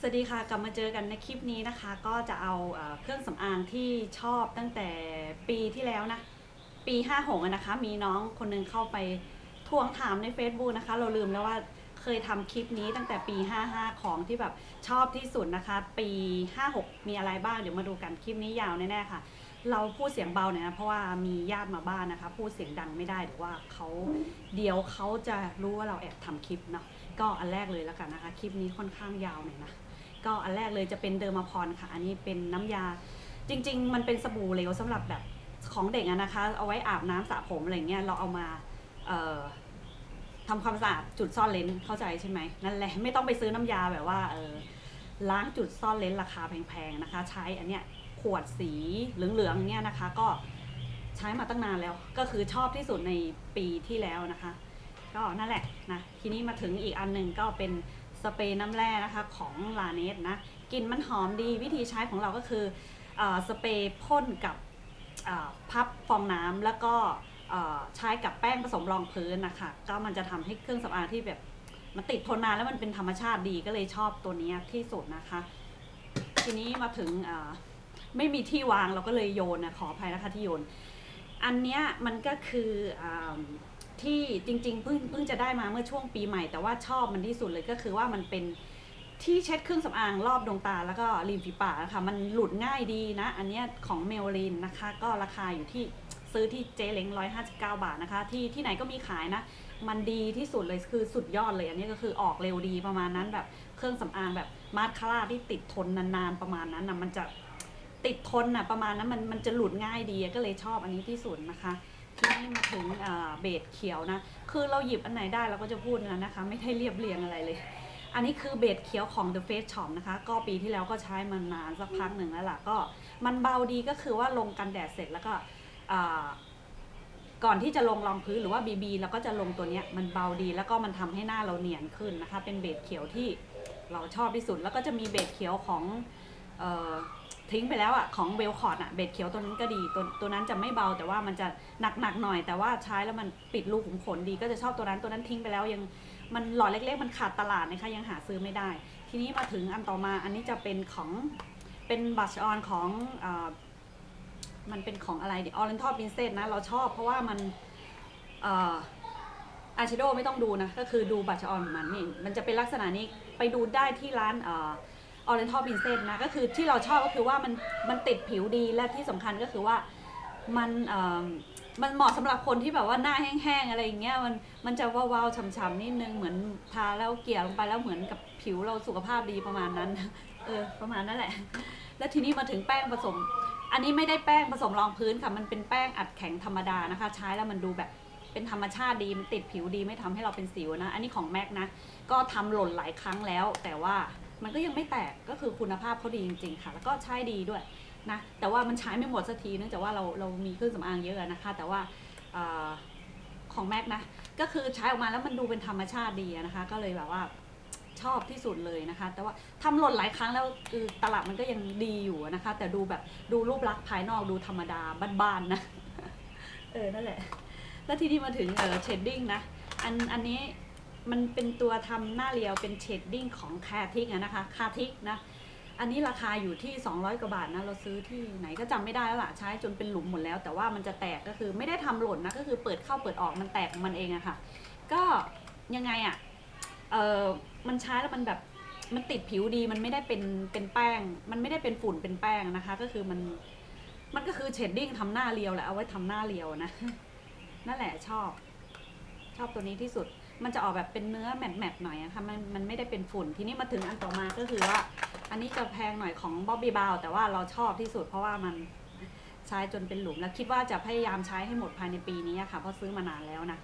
สวัสดีค่ะ กลับมาเจอกันในคลิปนี้นะคะ ก็จะเอาเครื่องสำอางที่ชอบตั้งแต่ปีที่แล้วนะ ปี 56นะคะ มีน้องคนหนึงเข้าไปทวงถามใน Facebook นะคะ เราลืมแล้วว่าเคยทำคลิปนี้ตั้งแต่ปี 55 ของที่แบบชอบที่สุดนะคะ ปี 56 มีอะไรบ้าง เดี๋ยวมาดูกันคลิปนี้ยาวแน่ๆค่ะ เราพูดเสียงเบาหน่อยนะ เพราะว่ามีญาติมาบ้านนะคะ พูดเสียงดังไม่ได้หรือว่าเขาเดี๋ยวเขาจะรู้ว่าเราแอบทำคลิปเนาะ ก็อันแรกเลยแล้วกันนะคะ คลิปนี้ค่อนข้างยาวหน่อยนะ ก็อันแรกเลยจะเป็นเดอร์มาพรค่ะ อันนี้เป็นน้ำยา จริง ๆ มันเป็นสบู่เหลวสำหรับแบบของเด็กนะคะ เอาไว้อาบน้ำสระผมอะไรเงี้ยเราเอามาเอ่อทำความสะอาดจุดซ่อนเลนเข้าใจใช่ไหมนั่นแหละไม่ต้องไปซื้อน้ำยาแบบว่าเออล้างจุดซ่อนเลนราคาแพงๆนะคะ ใช้อันเนี้ยขวดสีเหลืองๆเนี่ยนะคะ ก็ใช้มาตั้งนานแล้ว ก็คือชอบที่สุดในปีที่แล้วนะคะ ก็นั่นแหละนะทีนี้มาถึงอีกอันหนึ่งก็เป็น สเปรย์น้ำแร่นะคะของลาเนสนะกลิ่นมันหอมดีวิธีใช้ของเราก็คืออสเปรย์พ่นกับพับฟองน้ำแล้วก็ใช้กับแป้งผสมรองพื้นนะคะก็มันจะทำให้เครื่องสำอางที่แบบมันติดทนนานแล้วมันเป็นธรรมชาติดีก็เลยชอบตัวนี้ที่สุดนะคะ ทีนี้มาถึงไม่มีที่วางเราก็เลยโยนนะขออภัยนะคะที่โยน อันเนี้ยมันก็คืออ ที่จริงๆเพิ่งเพิ่งจะได้มาเมื่อช่วงปีใหม่แต่ว่าชอบมันที่สุดเลยก็คือว่ามันเป็นที่เช็ดเครื่องสำอางรอบดวงตาแล้วก็ริมฝีปากนะคะมันหลุดง่ายดีนะ อันนี้ของเมลลินนะคะ ก็ราคาอยู่ที่ซื้อที่เจเล้ง159 บาทนะคะ ที่ที่ไหนก็มีขายนะ มันดีที่สุดเลยคือสุดยอดเลย อันนี้ก็คือออกเร็วดีประมาณนั้นแบบเครื่องสำอางแบบมาสคาร่าที่ติดทนนานๆประมาณนั้นนะมันจะติดทนนะประมาณนั้นมันมันจะหลุดง่ายดีก็เลยชอบอันนี้ที่สุดนะคะ ที่นี้มาถึงเบสเขียวนะ คือเราหยิบอันไหนได้เราก็จะพูดนะนะคะ ไม่ได้เรียบเรียงอะไรเลย อันนี้คือเบสเขียวของ The Face Shop นะคะ ก็ปีที่แล้วก็ใช้มานานสักพักหนึ่งแล้วล่ะ ก็มันเบาดีก็คือว่าลงกันแดดเสร็จแล้วก็ก่อนที่จะลงรองพื้นหรือว่า BB เราก็จะลงตัวเนี้ยมันเบาดีแล้วก็มันทำให้หน้าเราเนียนขึ้นนะคะ เป็นเบสเขียวที่เราชอบที่สุด แล้วก็จะมีเบสเขียวของเอ่อ ทิ้งไปแล้วอะของเวลคอร์ดอะเบสเขียวตัวนั้นก็ดีตัวตัวนั้นจะไม่เบาแต่ว่ามันจะหนักหนักหน่อย แต่ว่าใช้แล้วมันปิดรูขุมขนดีก็จะชอบตัวนั้นตัวนั้นทิ้งไปแล้วยังมันหลอดเล็ก ๆ มันขาดตลาดนะคะยังหาซื้อไม่ได้ ทีนี้มาถึงอันต่อมาอันนี้จะเป็นของเป็นบัชออนของอ่ามันเป็นของอะไรดิออเรนทอลพินเซสนะเราชอบเพราะว่ามันอ่ออาชิโดไม่ต้องดูนะก็คือดูบัชออนของมันนี่มันจะเป็นลักษณะนี้ไปดูได้ที่ร้านเออเรนทัลพินเซนนะก็คือที่เราชอบก็คือว่ามันมันติดผิวดีและที่สำคัญก็คือว่ามันมันเหมาะสำหรับคนที่แบบว่าหน้าแห้งๆอะไรอย่างเงี้ยมันมันจะวาวๆฉ่ำๆนิดนึงเหมือนทาแล้วเกลี่ยลงไปแล้วเหมือนกับผิวเราสุขภาพดีประมาณนั้นเออประมาณนั้นแหละ แล้วทีนี้มาถึงแป้งผสม อันนี้ไม่ได้แป้งผสมรองพื้นค่ะ มันเป็นแป้งอัดแข็งธรรมดานะคะ ใช้แล้วมันดูแบบเป็นธรรมชาติดีมันติดผิวดีไม่ทำให้เราเป็นสิวนะ อันนี้ของแม็กนะก็ทำหล่นหลายครั้งแล้วแต่ว่า มันก็ยังไม่แตกก็คือคุณภาพเขาดีจริงๆค่ะ แล้วก็ใช้ดีด้วยนะแต่ว่ามันใช้ไม่หมดสักทีเนื่องจากว่าเราเรามีเครื่องสำอางเยอะนะคะ แต่ว่าอของแม็กนะก็คือใช้ออกมาแล้วมันดูเป็นธรรมชาติดีนะคะ ก็เลยแบบว่าชอบที่สุดเลยนะคะ แต่ว่าทำหล่นหลายครั้งแล้วคือตลับมันก็ยังดีอยู่นะคะ แต่ดูแบบดูรูปลักษณ์ภายนอกดูธรรมดาบ้านๆนะเออนั่นแหละ แล้วทีนี้มาถึงเออเชดดิ้งนะอันอันนี้ มันเป็นตัวทำหน้าเรียวเป็นเชดดิ้งของคาทิกอะนะคะคาทิกนะอันนี้ราคาอยู่ที่ 200 กว่าบาทนะ เราซื้อที่ไหนก็จำไม่ได้แล้วล่ะ ใช้จนเป็นหลุมหมดแล้ว แต่ว่ามันจะแตกก็คือไม่ได้ทำหล่นนะ ก็คือเปิดเข้าเปิดออกมันแตกมันเองอะค่ะ ก็ยังไงอะเออมันใช้แล้วมันแบบมันติดผิวดีมันไม่ได้เป็นเป็นแป้ง มันไม่ได้เป็นฝุ่นเป็นแป้งนะคะ ก็คือมันมันก็คือเชดดิ้งทำหน้าเรียวแหละเอาไว้ทำหน้าเรียวนะ นั่นแหละชอบ ชอบตัวนี้ที่สุด มันจะออกแบบเป็นเนื้อแมตๆหน่อยนะคะมันมันไม่ได้เป็นฝุ่นทีนี้มาถึงอันต่อมาก็คือว่า อันนี้จะแพงหน่อยของบ๊อบบี้บาวแต่ว่าเราชอบที่สุดเพราะว่ามันใช้จนเป็นหลุมแล้วคิดว่าจะพยายามใช้ให้หมดภายในปีนี้ค่ะ เพราะซื้อมานานแล้วนะ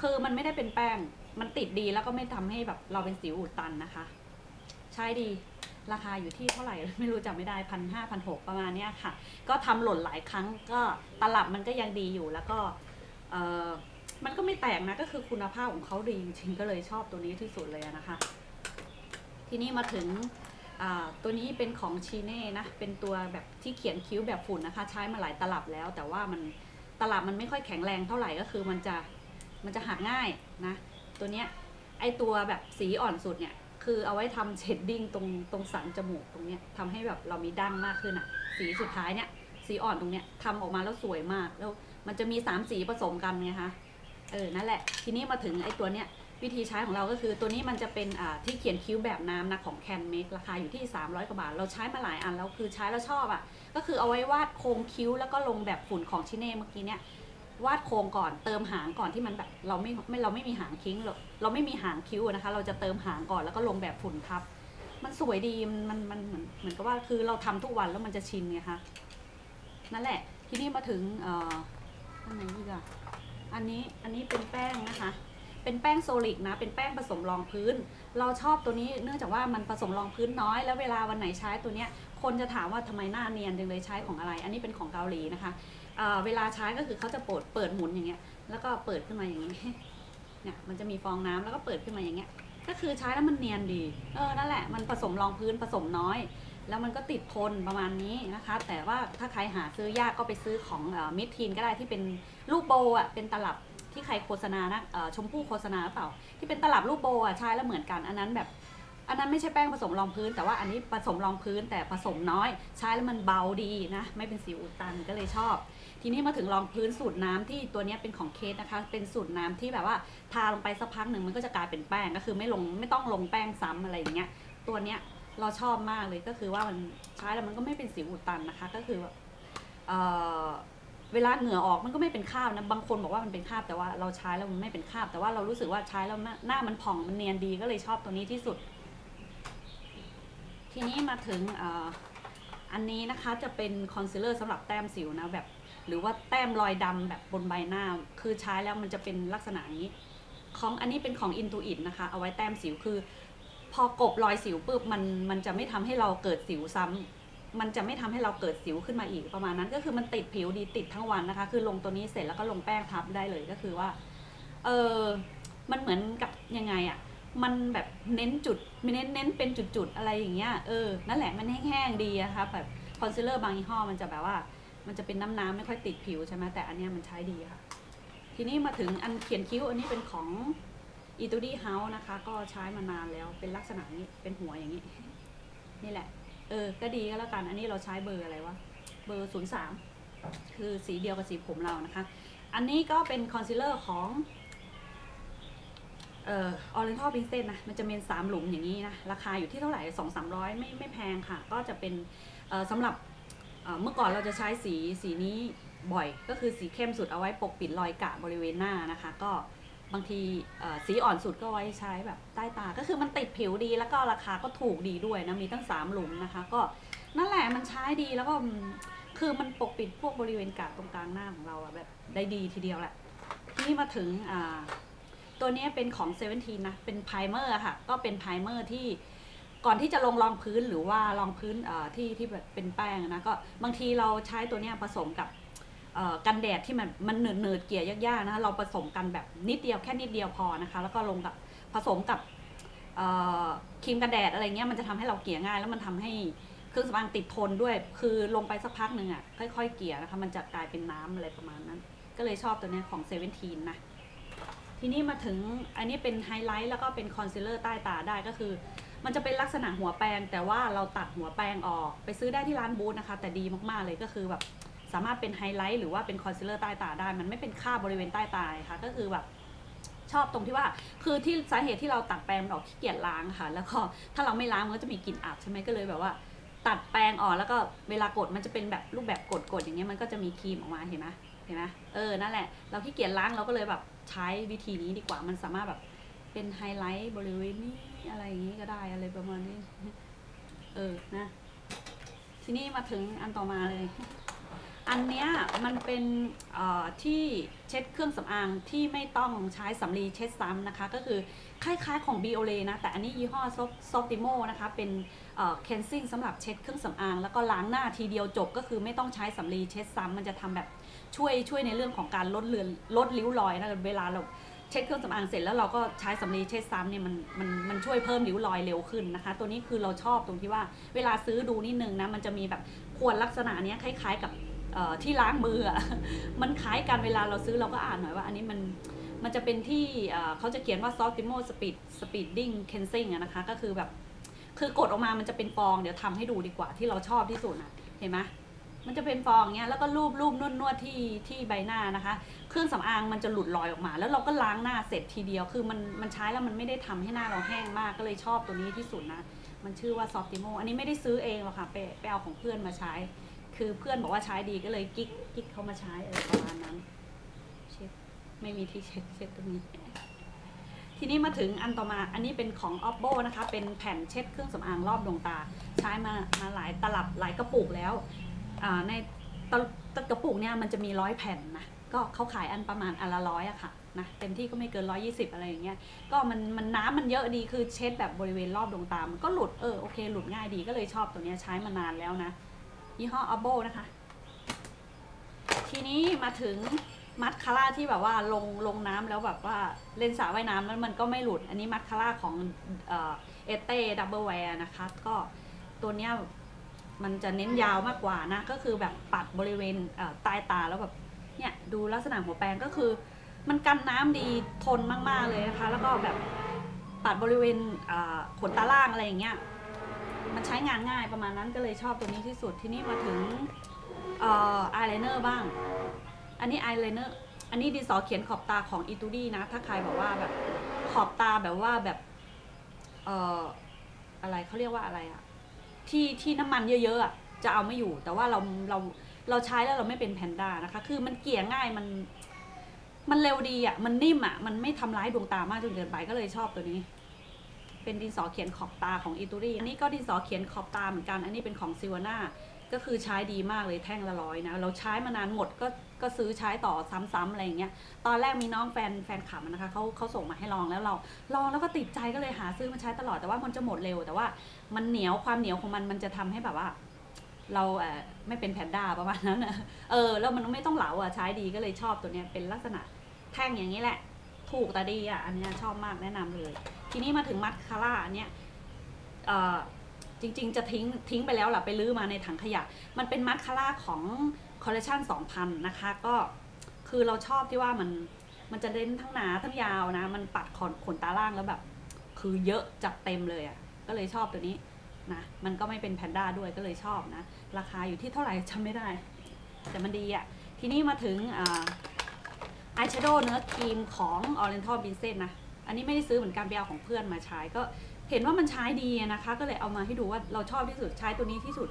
คือมันไม่ได้เป็นแป้งมันติดดีแล้วก็ไม่ทำให้แบบเราเป็นสิวอุดตันนะคะ ใช้ดีราคาอยู่ที่เท่าไหร่ไม่รู้จำไม่ได้พันห้าพันหกประมาณเนี้ยค่ะ ก็ทำหล่นหลายครั้งก็ตลับมันก็ยังดีอยู่แล้วก็เออ มันก็ไม่แตกนะก็คือคุณภาพของเขาดีจริงๆก็เลยชอบตัวนี้ที่สุดเลยนะคะ ทีนี้มาถึงตัวนี้เป็นของชีเน่นะเป็นตัวแบบที่เขียนคิ้วแบบฝุ่นนะคะ ใช้มาหลายตลับแล้ว แต่ว่ามันตลับมันไม่ค่อยแข็งแรงเท่าไหร่ก็คือมันจะมันจะหักง่ายนะ ตัวเนี้ยไอตัวแบบสีอ่อนสุดเนี่ยคือเอาไว้ทำเชดดิ้งตรงตรงสันจมูกตรงเนี้ยทำให้แบบเรามีดั้งมากขึ้นอะสีสุดท้ายเนี่ยสีอ่อนตรงเนี้ยทำออกมาแล้วสวยมากแล้วมันจะมีสามสีผสมกันไงคะ เออนั่นแหละ ทีนี้มาถึงไอ้ตัวเนี้ยวิธีใช้ของเราก็คือตัวนี้มันจะเป็นที่เขียนคิ้วแบบน้ำนะของแคนเมกราคาอยู่ที่ 300 กว่าบาท เราใช้มาหลายอันแล้วคือใช้แล้วชอบอะ่ะ ก็คือเอาไว้วาดโครงคิ้วแล้วก็ลงแบบฝุ่นของชิเน่เมื่อกี้เนี่ยวาดโครงก่อนเติมหางก่อนที่มันแบบเราไม่ไม่เราไม่มีหางคิ้งเราเราไม่มีหางคิ้วนะคะ เราจะเติมหางก่อนแล้วก็ลงแบบฝุ่นทับ มันสวยดีมันมันเหมือนเหมือนกับว่าคือเราทำทุกวันแล้วมันจะชินไงคะนั่นแหละ ทีนี้มาถึงเอ่ออันไหนอีกอะ อันนี้อันนี้เป็นแป้งนะคะ เป็นแป้งโซลิกนะ เป็นแป้งผสมรองพื้น เราชอบตัวนี้เนื่องจากว่ามันผสมรองพื้นน้อย แล้วเวลาวันไหนใช้ตัวเนี้ย คนจะถามว่าทำไมหน้าเนียนจังเลยใช้ของอะไร อันนี้เป็นของเกาหลีนะคะเเวลาใช้ก็คือเขาจะเปิดเปิดหมุนอย่างเงี้ย แล้วก็เปิดขึ้นมาอย่างนี้ เนี่ยมันจะมีฟองน้ำแล้วก็เปิดขึ้นมาอย่างเงี้ย ก็คือใช้แล้วมันเนียนดี เออ นั่นแหละ มันผสมรองพื้นผสมน้อย แล้วมันก็ติดทนประมาณนี้นะคะ แต่ว่าถ้าใครหาซื้อยากก็ไปซื้อของมิดทีนก็ได้ที่เป็นรูปโบอะเป็นตลับที่ใครโฆษณานะชมพู่โฆษณาหรือเปล่า ที่เป็นตลับรูปโบอะใช้แล้วเหมือนกันอันนั้นแบบ อันนั้นไม่ใช่แป้งผสมรองพื้น แต่ว่าอันนี้ผสมรองพื้นแต่ผสมน้อย ใช้แล้วมันเบาดีนะไม่เป็นสิวอุดตันก็เลยชอบ ทีนี้มาถึงรองพื้นสูตรน้ำที่ตัวนี้เป็นของเคสนะคะ เป็นสูตรน้ำที่แบบว่าทาลงไปสักพักหนึ่งมันก็จะกลายเป็นแป้งก็คือไม่ลงไม่ต้องลงแป้งซ้ำอะไรอย่างเงี้ยตัวเนี้ย เราชอบมากเลยก็คือว่ามันใช้แล้วมันก็ไม่เป็นสิวอุดตันนะคะ ก็คือแบบเอ่อเวลาเหงื่อออกมันก็ไม่เป็นคราบนะบางคนบอกว่ามันเป็นคราบแต่ว่าเราใช้แล้วมันไม่เป็นคราบแต่ว่าเรารู้สึกว่าใช้แล้วหน้ามันผ่องมันเนียนดีก็เลยชอบตัวนี้ที่สุด ทีนี้มาถึงอันนี้นะคะจะเป็นคอนซีลเลอร์สำหรับแต้มสิวนะแบบหรือว่าแต้มรอยดำแบบบนใบหน้า คือใช้แล้วมันจะเป็นลักษณะนี้ ของอันนี้เป็นของ Intuit นะคะ เอาไว้แต้มสิวคือ พอกบรอยสิวปุ๊บมันมันจะไม่ทำให้เราเกิดสิวซ้ำมันจะไม่ทำให้เราเกิดสิวขึ้นมาอีกประมาณนั้น ก็คือมันติดผิวดีติดทั้งวันนะคะ คือลงตัวนี้เสร็จแล้วก็ลงแป้งทับได้เลยก็คือว่าเออมันเหมือนกับยังไงอะมันแบบเน้นจุดไม่เน้นเน้นเป็นจุดๆอะไรอย่างเงี้ยเออนั่นแหละมันแห้งๆดีอะคะแบบคอนซีลเลอร์บางยี่ห้อมันจะแบบว่า มันจะเป็นน้ำน้ำๆไม่ค่อยติดผิวใช่ไหมแต่อันเนี้ยมันใช้ดีค่ะ ทีนี้มาถึงอันเขียนคิ้วอันนี้เป็นของ e t u d y House นะคะ ก็ใช้มานานแล้วเป็นลักษณะนี้เป็นหัวอย่างนี้ นี่แหละ เออ ก็ดีก็แล้วกัน อันนี้เราใช้เบอร์อะไรวะ เบอร์03คือสีเดียวกับสีผมเรานะคะ อันนี้ก็เป็นคอนซีลเลอร์ของเอ่อ Oriental Princess นะ มันจะเป็นสามหลุมอย่างนี้นะ ราคาอยู่ที่เท่าไหร่สองสามร้อยไม่ไม่แพงค่ะ ก็จะเป็นเอ่อสำหรับเอ่อเมื่อก่อนเราจะใช้สีสีนี้บ่อย ก็คือสีเข้มสุดเอาไว้ปกปิดรอยกะบริเวณหน้านะคะ ก็ บางทีสีอ่อนสุดก็ไว้ใช้แบบใต้ตา ก็คือมันติดผิวดีแล้วก็ราคาก็ถูกดีด้วยนะ มีตั้ง 3 หลุมนะคะ ก็นั่นแหละมันใช้ดีแล้วก็คือมันปกปิดพวกบริเวณกะตรงกลางหน้าของเราอะแบบได้ดีทีเดียวแหละทีนี้มาถึงตัวนี้เป็นของเซเว่นทีนะ เป็นไพรเมอร์ค่ะ ก็เป็นไพรเมอร์ที่ก่อนที่จะลงรองพื้นหรือว่ารองพื้นที่ที่แบบเป็นแป้งนะ ก็บางทีเราใช้ตัวนี้ผสมกับ กันแดดที่มันมันเนืดเนืดๆเกลี่ยยากๆนะคะเราผสมกันแบบนิดเดียวแค่นิดเดียวพอนะคะ แล้วก็ลงกับผสมกับครีมกันแดดอะไรเงี้ยมันจะทำให้เราเกลี่ยง่าย แล้วมันทำให้เครื่องสำอางติดทนด้วย คือลงไปสักพักหนึ่งอะค่อยๆเกลี่ยนะคะมันจะกลายเป็นน้ำอะไรประมาณนั้น ก็เลยชอบตัวเนี้ยของเซเว่นทีนนะทีนี้มาถึงอันนี้เป็นไฮไลท์แล้วก็เป็นคอนซีลเลอร์ใต้ตาได้ก็คือ มันจะเป็นลักษณะหัวแปรงแต่ว่าเราตัดหัวแปรงออก ไปซื้อได้ที่ร้านบูธนะคะ แต่ดีมากๆเลยก็คือแบบ สามารถเป็นไฮไลท์หรือว่าเป็นคอนซีลเลอร์ใต้ตาได้ มันไม่เป็นคราบบริเวณใต้ตาค่ะ ก็คือแบบชอบตรงที่ว่า คือที่สาเหตุที่เราตัดแปรงมันออกขี้เกียจล้างค่ะ แล้วก็ถ้าเราไม่ล้างมันก็จะมีกลิ่นอับใช่ไหมก็เลยแบบว่า ตัดแปรงออกแล้วก็เวลากดมันจะเป็นแบบรูปแบบกดๆอย่างเงี้ยมันก็จะมีครีมออกมาเห็นไหมเห็นไหมเออนั่นแหละเราขี้เกียจล้างเราก็เลยแบบใช้วิธีนี้ดีกว่ามันสามารถแบบเป็นไฮไลท์บริเวณนี้อะไรอย่างนี้ก็ได้อะไรประมาณนี้ เออนะ ทีนี้มาถึงอันต่อมาเลย อันเนี้ยมันเป็นที่เช็ดเครื่องสำอางที่ไม่ต้องใช้สำลีเช็ดซ้ำนะคะ ก็คือคล้ายๆของ b ิโอเลนะ แต่อันนี้ยี่ห้อซอฟติโมนะคะ เป็นเอ่อ cleansing สำหรับเช็ดเครื่องสำอาง แล้วก็ล้างหน้าทีเดียวจบก็คือไม่ต้องใช้สำลีเช็ดซ้ำมันจะทำแบบช่วยช่วยในเรื่องของการลดเลือนลดริ้วรอยนะเวลาเราเช็ดเครื่องสำอางเสร็จแล้วเราก็ใช้สำลีเช็ดซ้ำเนี่ยมันมันมันช่วยเพิ่มริ้วรอยเร็วขึ้นนะคะ ตัวนี้คือเราชอบตรงที่ว่าเวลาซื้อดูนิดนึงนะมันจะมีแบบขวดลักษณะเนี้ยคล้าย ๆ กับ ที่ล้างมืออะมันคล้ายกันเวลาเราซื้อเราก็อ่านหน่อยว่าอันนี้มันมันจะเป็นที่เขาจะเขียนว่า Soptimo Speed Speeding Cleansing นะคะ ก็คือแบบ คือกดออกมามันจะเป็นฟองเดี๋ยวทำให้ดูดีกว่าที่เราชอบที่สุดนะเห็นไหมมันจะเป็นฟองเงี้ยแล้วก็รูปรูปนวดนวดที่ที่ใบหน้านะคะ เครื่องสำอางมันจะหลุดลอยออกมา แล้วเราก็ล้างหน้าเสร็จทีเดียวคือมันมันใช้แล้วมันไม่ได้ทำให้หน้าเราแห้งมากก็เลยชอบตัวนี้ที่สุดนะมันชื่อว่า Soptimo อันนี้ไม่ได้ซื้อเองหรอกค่ะไปไปเอาของเพื่อนมาใช้ คือเพื่อนบอกว่าใช้ดีก็เลยกิ๊กกิ๊กเขามาใช้เออประมาณนั้นเช็ดไม่มีที่เช็ดเช็ดตรงนี้ ทีนี้มาถึงอันต่อมาอันนี้เป็นของ oppo นะคะ เป็นแผ่นเช็ดเครื่องสำอางรอบดวงตา ใช้มามาหลายตลับหลายกระปุกแล้วในตตะกระปุกเนี่ยมันจะมีร้อยแผ่นนะก็เขาขายอันประมาณอันละร้อยอะค่ะนะเต็มที่ก็ไม่เกินร้อยี่สิบอะไรอย่างเงี้ยก็มันมันน้ำมันเยอะดีคือเช็ดแบบบริเวณรอบดวงตา มันก็หลุดเออโอเคหลุดง่ายดีก็เลยชอบตัวเนี้ยใช้มานานแล้วนะ ยี่ห้อ oppo นะคะ ทีนี้มาถึงมัดคาร่าที่แบบว่าลงลงน้ำแล้วแบบว่าเล่นสระว่ายน้ำแล้วมันก็ไม่หลุด อันนี้มัดคาร่าของเอเต้ดับเบิลแวร์นะคะ ก็ตัวเนี้ยมันจะเน้นยาวมากกว่านะ ก็คือแบบปัดบริเวณเอ่อใต้ตาแล้วแบบเนี่ยดูลักษณะหัวแปรงก็คือ มันกันน้ำดีทนมาก ๆ เลยนะคะ แล้วก็แบบปัดบริเวณขนตาล่างอะไรอย่างเงี้ย มันใช้งานง่ายประมาณนั้นก็เลยชอบตัวนี้ที่สุดทีนี้มาถึงเอ่ออายไลเนอร์บ้าง อันนี้อายไลเนอร์อันนี้ดินสอเขียนขอบตาของอีตูดี้นะ ถ้าใครบอกว่าแบบขอบตาแบบว่าแบบเอ่ออะไรเขาเรียกว่าอะไรอะที่ที่น้ำมันเยอะๆอะจะเอาไม่อยู่ แต่ว่าเราเราเราใช้แล้วเราไม่เป็นแพนด้านะคะ คือมันเกลี่ยง่ายมันมันเร็วดีอะมันนิ่มอะมันไม่ทำร้ายดวงตามากจนเกินไปก็เลยชอบตัวนี้ เป็นดินสอเขียนขอบตาของอิตูรี่อันนี้ก็ดินสอเขียนขอบตาเหมือนกัน อันนี้เป็นของซิวาน่าก็คือใช้ดีมากเลยแท่งละร้อยนะ เราใช้มานานหมดก็ก็ซื้อใช้ต่อซ้ำๆอะไรอย่างเงี้ย ตอนแรกมีน้องแฟนแฟนขับนะคะเขาเขาส่งมาให้ลองแล้วเราลองแล้วก็ติดใจก็เลยหาซื้อมาใช้ตลอดแต่ว่ามันจะหมดเร็ว แต่ว่ามันเหนียวความเหนียวของมันมันจะทำให้แบบว่า เราเออไม่เป็นแพนด้าประมาณนั้นนะเออแล้วมันไม่ต้องเหลาอะใช้ดีก็เลยชอบตัวเนี้ยเป็นลักษณะแท่งอย่างนี้แหละ ถูกแต่ดีอะ อันเนี้ยชอบมากแนะนำเลย ทีนี้มาถึงมัสคาร่าอันเนี้ยเอ่อจริงๆ จะทิ้งทิ้งไปแล้วล่ะไปลื้อมาในถังขยะ มันเป็นมัสคาร่าของคอลเลคชัน2000 นะคะ ก็คือเราชอบที่ว่ามันมันจะเล่นทั้งหนาทั้งยาวนะ มันปัดขนขนตาล่างแล้วแบบ คือเยอะจัดเต็มเลยอะ่ะ ก็เลยชอบตัวนี้นะ มันก็ไม่เป็นแพนด้าด้วยก็เลยชอบนะ ราคาอยู่ที่เท่าไหร่จำไม่ได้ แต่มันดีอะ่ะ ทีนี้มาถึงอ่า อายแชโดว์เนื้อครีมของ Oriental Princess นะ อันนี้ไม่ได้ซื้อเหมือนกันไปเอาของเพื่อนมาใช้ก็เห็นว่ามันใช้ดีนะคะ ก็เลยเอามาให้ดูว่าเราชอบที่สุดใช้ตัวนี้ที่สุด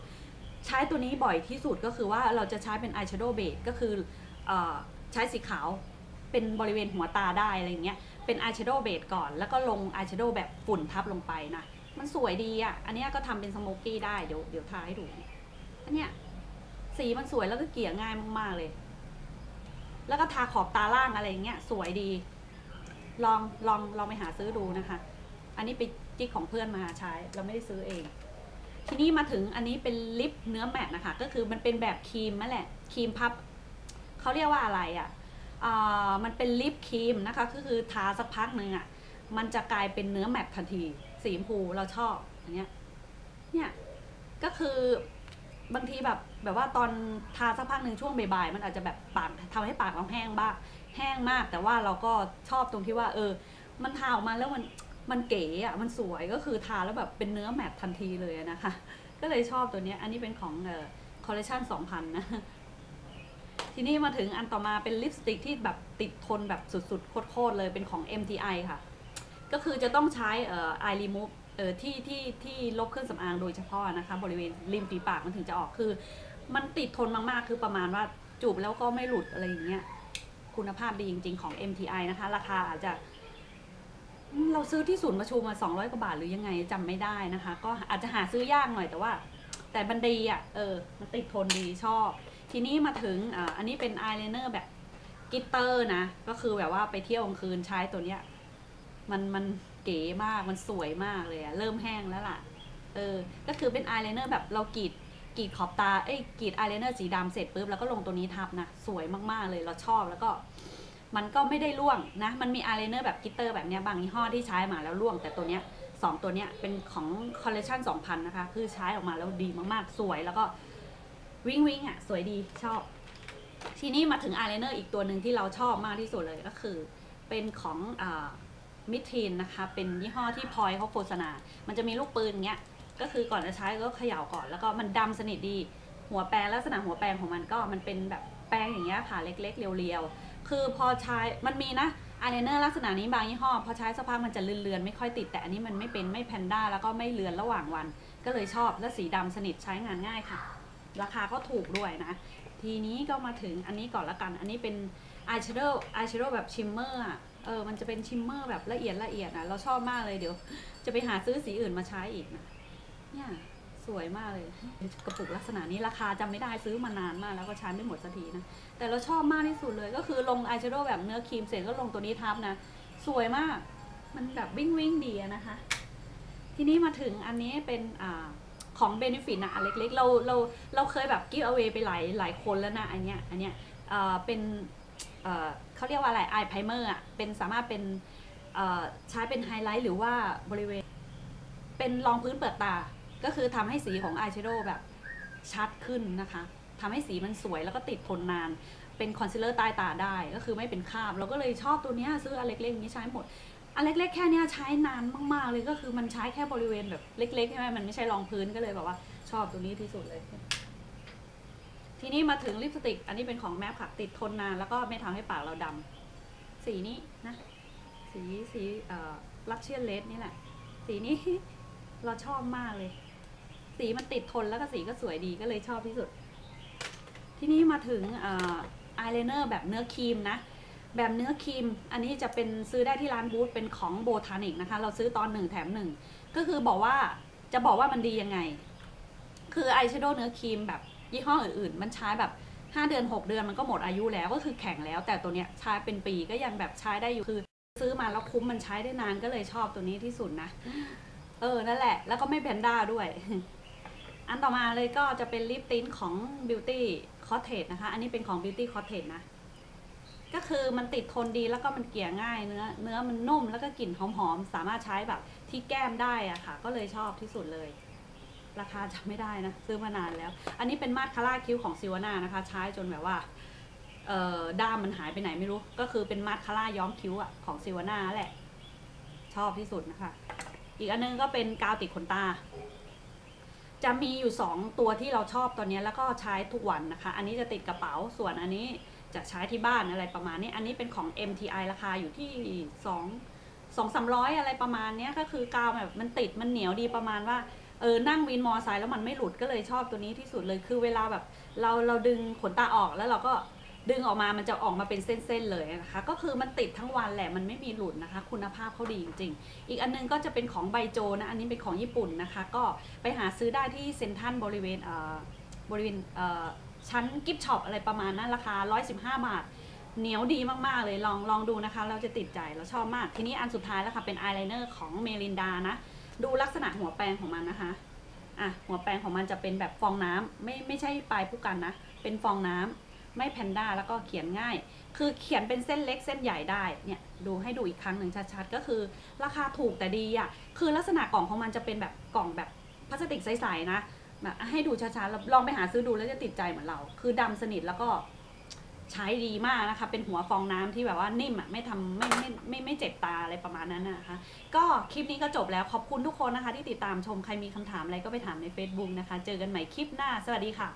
ใช้ตัวนี้บ่อยที่สุดก็คือว่าเราจะใช้เป็นอายแชโดว์เบสก็คืออใช้สีขาวเป็นบริเวณหัวตาได้อะไรเงี้ยเป็นอายแชโดว์เบสก่อน แล้วก็ลงอายแชโดว์แบบฝุ่นทับลงไปนะมันสวยดีอะ อันนี้ก็ทำเป็นสโมกกี้ได้ เดี๋ยวเดี๋ยวทาให้ดู อันเนี้ยสีมันสวยแล้วก็เกลี่ยง่ายมาก ๆ เลย แล้วก็ทาขอบตาล่างอะไรอย่างเงี้ยสวยดี ลองลองลองไปหาซื้อดูนะคะ อันนี้ไปจิ๊กของเพื่อนมาใช้ เราไม่ได้ซื้อเอง ทีนี้มาถึงอันนี้เป็นลิปเนื้อแมตต์นะคะ ก็คือมันเป็นแบบครีมนั่นแหละครีมพับเขาเรียกว่าอะไรอะ่ะอมันเป็นลิปครีมนะคะก็คือทาสักพักหนึ่งอะ่ะมันจะกลายเป็นเนื้อแมตต์ทันที สีชมพูเราชอบอันเนี้ยเนี่ยก็คือ บางทีแบบแบบว่าตอนทาสักพักหนึ่งช่วงบ่ายๆมันอาจจะแบบปากทำให้ปากเราแห้งบ้างแห้งมาก แต่ว่าเราก็ชอบตรงที่ว่า เออ มันทาออกมาแล้วมันมันเก๋อะมันสวยก็คือทาแล้วแบบเป็นเนื้อแมตต์ทันทีเลยนะคะ ก็เลยชอบตัวนี้อันนี้เป็นของเอ่อคอลเลคชัน2000 นะ ทีนี้มาถึงอันต่อมาเป็นลิปสติกที่แบบติดทนแบบสุดๆ โคตรๆเลยเป็นของ MTI ค่ะ ก็คือจะต้องใช้เอ่อ eye remove เออที่ที่ที่ลบเครื่องสำอางโดยเฉพาะนะคะ บริเวณริมฝีปากมันถึงจะออกคือ มันติดทนมากๆ คือประมาณว่าจูบแล้วก็ไม่หลุดอะไรอย่างเงี้ยคุณภาพดีจริง ๆ ของ MTI นะคะ ราคาอาจจะ เราซื้อที่ศูนย์ประชุมมา 200 กว่าบาทหรือยังไงจำไม่ได้นะคะ ก็อาจจะหาซื้อยากหน่อยแต่ว่า แต่มันดีอะเออมันติดทนดีชอบ ทีนี้มาถึงอ่าอันนี้เป็นอายไลเนอร์แบบกิตเตอร์นะ ก็คือแบบว่าไปเที่ยวกลางคืนใช้ตัวเนี้ย มันมัน เก๋มากมันสวยมากเลยอะเริ่มแห้งแล้วล่ะ เออ ก็คือเป็นอายไลเนอร์แบบเรากรีดกรีดขอบตา เอ้ยกรีดอายไลเนอร์สีดำเสร็จปุ๊บแล้วก็ลงตัวนี้ทับนะ สวยมากๆเลยเราชอบแล้วก็ มันก็ไม่ได้ร่วงนะ มันมีอายไลเนอร์แบบกิตเตอร์แบบเนี้ยบางยี่ห้อที่ใช้มาแล้วร่วง แต่ตัวเนี้ยสองตัวเนี้ยเป็นของคอลเลคชัน2000 นะคะ คือใช้ออกมาแล้วดีมากๆ สวยแล้วก็วิงวิงอะ สวยดีชอบ ทีนี้มาถึงอายไลเนอร์อีกตัวหนึ่งที่เราชอบมากที่สุดเลยก็คือเเป็นของ มิทีนนะคะเป็นยี่ห้อที่พลอยเขาโฆษณา มันจะมีลูกปืนเงี้ย ก็คือก่อนจะใช้ก็เขย่าก่อน แล้วก็มันดำสนิทดี หัวแปรงลักษณะหัวแปรงของมันก็มันเป็นแบบแปรงอย่างเงี้ยค่ะเล็กๆ เรียวๆ คือพอใช้มันมีนะอายไลเนอร์ลักษณะนี้บางยี่ห้อพอใช้สักพักมันจะเลือนๆไม่ค่อยติดแต่อันนี้มันไม่เป็นไม่แพนด้าแล้วก็ไม่เลือนระหว่างวัน ก็เลยชอบและสีดำสนิทใช้งานง่ายค่ะ ราคาก็ถูกด้วยนะ ทีนี้ก็มาถึงอันนี้ก่อนละกัน อันนี้เป็นอายแชโดว์อายแชโดว์แบบชิมเมอร์ เออมันจะเป็นชิมเมอร์แบบละเอียดละเอียดนะเราชอบมากเลยเดี๋ยวจะไปหาซื้อสีอื่นมาใช้อีกนะเนี่ยสวยมากเลยกระปุกลักษณะนี้ราคาจำไม่ได้ซื้อมานานมากแล้วก็ใช้ไม่หมดสักทีนะแต่เราชอบมากที่สุดเลยก็คือลงอายแชโดว์แบบเนื้อครีมเสร็จก็ลงตัวนี้ทับนะสวยมากมันแบบวิ่งวิ่งดีนะคะ ทีนี้มาถึงอันนี้เป็นอ่าของเบนฟิตนะอันเล็กๆ เราเราเราเคยแบบกิฟต์เอาไว้ไปหลายหลายคนแล้วนะอันเนี้ยอันเนี้ยอ่อเป็น เขาเรียกว่าอะไรไอไพรเมอร์อะเป็นสามารถเป็นใช้เป็นไฮไลท์หรือว่าบริเวณ เป็นรองพื้นเปิดตา ก็คือทำให้สีของอายแชโดว์แบบชัดขึ้นนะคะทำให้สีมันสวยแล้วก็ติดทนนาน เป็นคอนซีลเลอร์ใต้ตาได้ก็คือไม่เป็นคราบ เราก็เลยชอบตัวนี้ซื้ออันเล็กๆอย่างนี้ใช้หมดอันเล็กๆแค่เนี้ยใช้นานมากๆเลยก็คือมันใช้แค่บริเวณแบบเล็กๆใช่ไหมมันไม่ใช่รองพื้นก็เลยแบบว่าชอบตัวนี้ที่สุดเลย ทีนี้มาถึงลิปสติก อันนี้เป็นของแมปค่ะติดทนนานแล้วก็ไม่ทำให้ปากเราดำสีนี้นะ สีสีเอ่อลักเชียนเลสนี่แหละ สีนี้เราชอบมากเลย สีมันติดทนแล้วก็สีก็สวยดีก็เลยชอบที่สุด ทีนี้มาถึงอายไลเนอร์แบบเนื้อครีมนะ แบบเนื้อครีม อันนี้จะเป็นซื้อได้ที่ร้านบูธเป็นของโบทานิกนะคะ เราซื้อตอนหนึ่งแถมหนึ่งก็คือบอกว่าจะบอกว่ามันดียังไง คืออายแชโดว์เนื้อครีมแบบ ยี่ห้ออื่นๆ มันใช้แบบ 5 เดือน 6 เดือนมันก็หมดอายุแล้วก็คือแข็งแล้ว แต่ตัวเนี้ยใช้เป็นปีก็ยังแบบใช้ได้อยู่คือ ซื้อมาแล้วคุ้มมันใช้ได้นานก็เลยชอบตัวนี้ที่สุดนะ เออนั่นแหละ แล้วก็ไม่แพนด้าด้วย อันต่อมาเลยก็จะเป็นลิปติ้นของ Beauty Cottage นะคะ อันนี้เป็นของ Beauty Cottage นะก็คือมันติดทนดีแล้วก็มันเกลี่ยง่ายเนื้อเนื้อมันนุ่มแล้วก็กลิ่นหอมๆ สามารถใช้แบบที่แก้มได้อะค่ะ ก็เลยชอบที่สุดเลย ราคาจำไม่ได้นะซื้อมานานแล้ว อันนี้เป็นมาสคาร่าคิ้วของซิวาน่านะคะ ใช้จนแบบว่าเอ่อด้ามมันหายไปไหนไม่รู้ ก็คือเป็นมาสคาร่าย้อมคิ้วอะของซิวาน่าแหละ ชอบที่สุดนะคะ อีกอันนึงก็เป็นกาวติดขนตา จะมีอยู่ 2 ตัวที่เราชอบตอนนี้แล้วก็ใช้ทุกวันนะคะ อันนี้จะติดกระเป๋าส่วนอันนี้จะใช้ที่บ้านอะไรประมาณนี้ อันนี้เป็นของ MTI ราคาอยู่ที่2 2 300 อะไรประมาณนี้ก็คือกาวแบบมันติดมันเหนียวดีประมาณว่า เออนั่งวินมอไซค์แล้วมันไม่หลุดก็เลยชอบตัวนี้ที่สุดเลยคือเวลาแบบ เราเราดึงขนตาออกแล้วเราก็ดึงออกมามันจะออกมาเป็นเส้นๆเลยนะคะ ก็คือมันติดทั้งวันแหละมันไม่มีหลุดนะคะ คุณภาพเขาดีจริงๆ อีกอันนึงก็จะเป็นของไบโจนะ อันนี้เป็นของญี่ปุ่นนะคะ ก็ไปหาซื้อได้ที่เซ็นทรัลบริเวณเอ่อบริเวณเอ่อชั้นกิฟช็อปอะไรประมาณนั้นราคา 115 บาท เหนียวดีมากๆเลยลองลองดูนะคะ เราจะติดใจเราชอบมาก ทีนี้อันสุดท้ายแล้วค่ะเป็นอายไลเนอร์ของเมลินดานะ ดูลักษณะหัวแปรงของมันนะคะอะหัวแปรงของมันจะเป็นแบบฟองน้ำไม่ไม่ใช่ปลายผู้กันนะ เป็นฟองน้ำไม่แพนด้าแล้วก็เขียนง่าย คือเขียนเป็นเส้นเล็กเส้นใหญ่ได้เนี่ยดูให้ดูอีกครั้งหนึ่งชัดๆก็คือ ราคาถูกแต่ดีอะคือลักษณะกล่องของมันจะเป็นแบบกล่องแบบพลาสติกใสๆนะแบบให้ดูช้าๆแล้วลองไปหาซื้อดูแล้วจะติดใจเหมือนเรา คือดำสนิทแล้วก็ ใช้ดีมากนะคะ เป็นหัวฟองน้ำที่แบบว่านิ่มอะไม่ทำไม่ไม่ไม่ไม่เจ็บตาอะไรประมาณนั้นนะคะ ก็คลิปนี้ก็จบแล้วขอบคุณทุกคนนะคะ ที่ติดตามชมใครมีคำถามอะไรก็ไปถามใน Facebook นะคะ เจอกันใหม่คลิปหน้า สวัสดีค่ะ